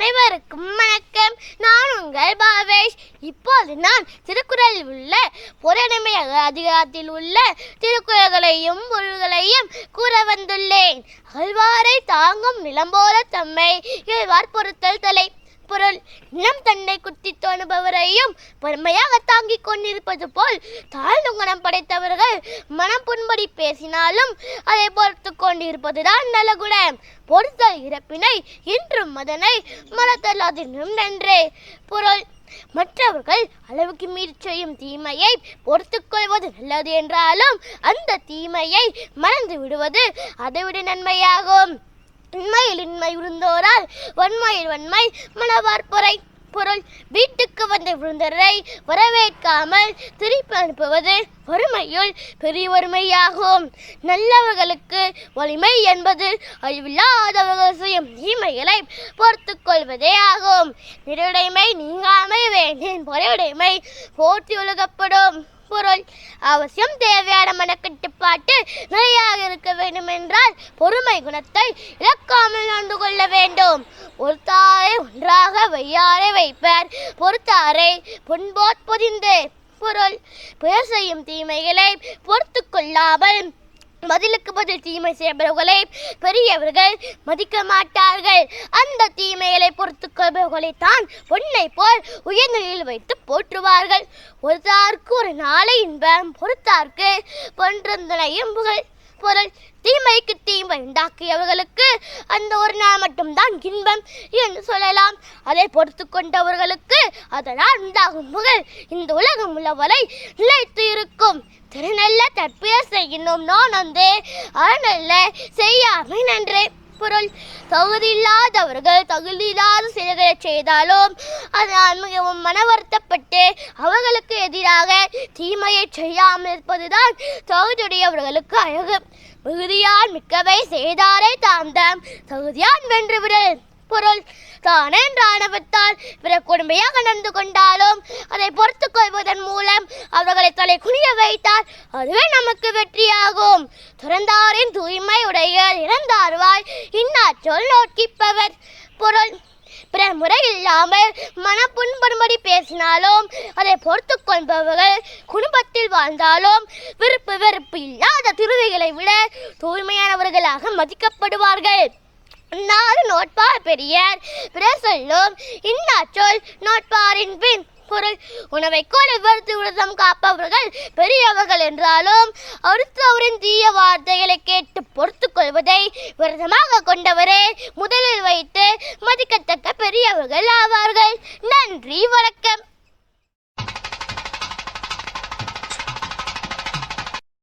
அனைவருக்கும் வணக்கம். நான் உங்கள் பாவேஷ். இப்போது நான் திருக்குறளில் உள்ள புறநிமை அதிகாரத்தில் உள்ள திருக்குறள்களையும் பொருள்களையும் கூற வந்துள்ளேன். அகழ்வாரை தாங்கும் நிலம்போல தம்மை இழ்வார் பொருத்தல் தலை. பொருள் நிலம் அனுபவரையும் பெருமையாக தாங்கிக் கொண்டிருப்பது போல் தாழ்ந்து குணம் படைத்தவர்கள் மனம் புண்படி பேசினாலும் அதை பொறுத்து கொண்டிருப்பதுதான் நல்ல குணம். பொறுத்தல் இறப்பினை இன்றும் அதனை மனத்தல்லாதினும் நன்றே. பொருள் மற்றவர்கள் அளவுக்கு மீறி செய்யும் தீமையை பொறுத்துக்கொள்வது நல்லது என்றாலும் அந்த தீமையை மறந்து விடுவது அதைவிட நன்மையாகும். இன்மையில் இன்மை இருந்தோரால் வன்மையில் வன்மை மனவார்ப்புரை பொருள் வீட்டுக்கு வந்த விருந்தரை வரவேற்காமல் திருப்பி அனுப்புவது வறுமையுள் பெரிய வறுமையாகும். நல்லவர்களுக்கு வலிமை என்பது அழிவில்லாதவர்கள் செய்யும் தீமைகளை பொறுத்து கொள்வதே ஆகும். நிறையுடைமை நீங்காமை வேண்டின் பொறையுடைமை போற்றி ஒழுகப்படும். பொருள் அவசியம் தேவையான மனக்கட்டுப்பாட்டு நிலையாக இருக்க வேண்டும் என்றால் பொறுமை குணத்தை இழக்காமல் நடந்து கொள்ள வேண்டும். பொறுத்தாரை ஒன்றாக வையாரை வைப்பர். பொறுத்தாரை பொன்போத் பொதிந்து. பொருள் பெயர் செய்யும் தீமைகளை பொறுத்து கொள்ளாமல் பதிலுக்கு பதில் தீமை செய்பவர்களை பெரியவர்கள் மதிக்க மாட்டார்கள். அந்த தீமைகளை பொறுத்து தான் பொன்னை போல் உயர்நிலையில் வைத்து போற்றுவார்கள். ஒருத்தார்க்கு ஒரு நாளை இன்பம் பொறுத்தார்க்கு பொன்றந்தனையும் புகழ் பொருள். தீமைக்கு தீமை உண்டாக்கியவர்களுக்கு அந்த ஒரு நாள் மட்டும்தான் இன்பம் என்று சொல்லலாம். அதை பொறுத்து கொண்டவர்களுக்கு அதனால் உண்டாகும் புகழ். இந்த உலகம் உள்ளவரை நிலைத்து இருக்கும். திருநெல்ல தற்பெயர் செய்யணும் நான் வந்து அறநல்ல செய்யாமை நன்றே. பொருள் தகுதியில்லாதவர்கள் தகுதியில்லாத செயல்களை செய்தாலும் அதனால் மிகவும் மன வருத்தப்பட்டு அவர்களுக்கு எதிராக தீமையை செய்யாமல் இருப்பதுதான் தகுதியுடையவர்களுக்கு அழகு. மிகுதியால் மிக்கவை செய்தாரை தாந்தம் தகுதியான் வென்றுவிடல். பொருள் தானே ராணுவத்தால் பிற கொடுமையாக நடந்து கொண்டாலும் அதை பொருள் அவளை தலை குனிய வைத்தால் அதுவே நமக்கு வெற்றியாகும். துறந்தாரின் தூய்மை உடையர் இறந்தார்வாய். இன்னாச்சொல் நோக்கிப்பவர். பொருள் பிற முறை இல்லாமல் மனப்புண்படும்படி பேசினாலும் அதை பொறுத்து கொள்பவர்கள் குடும்பத்தில் வாழ்ந்தாலும் விருப்பு வெறுப்பு இல்லாத துருவிகளை விட தூய்மையானவர்களாக மதிக்கப்படுவார்கள். நாலு நோட்பார் பெரியார் பிற சொல்லும் இன்னாச்சொல் நோட்பாரின் பின் பொருள். உணவை கூட வெறுத்து விரதம் காப்பவர்கள் பெரியவர்கள் என்றாலும் அடுத்தவரின் தீய வார்த்தைகளை கேட்டு பொறுத்து கொள்வதை விரதமாக கொண்டவரே முதலில் வைத்து மதிக்கத்தக்க பெரியவர்கள் ஆவார்கள்.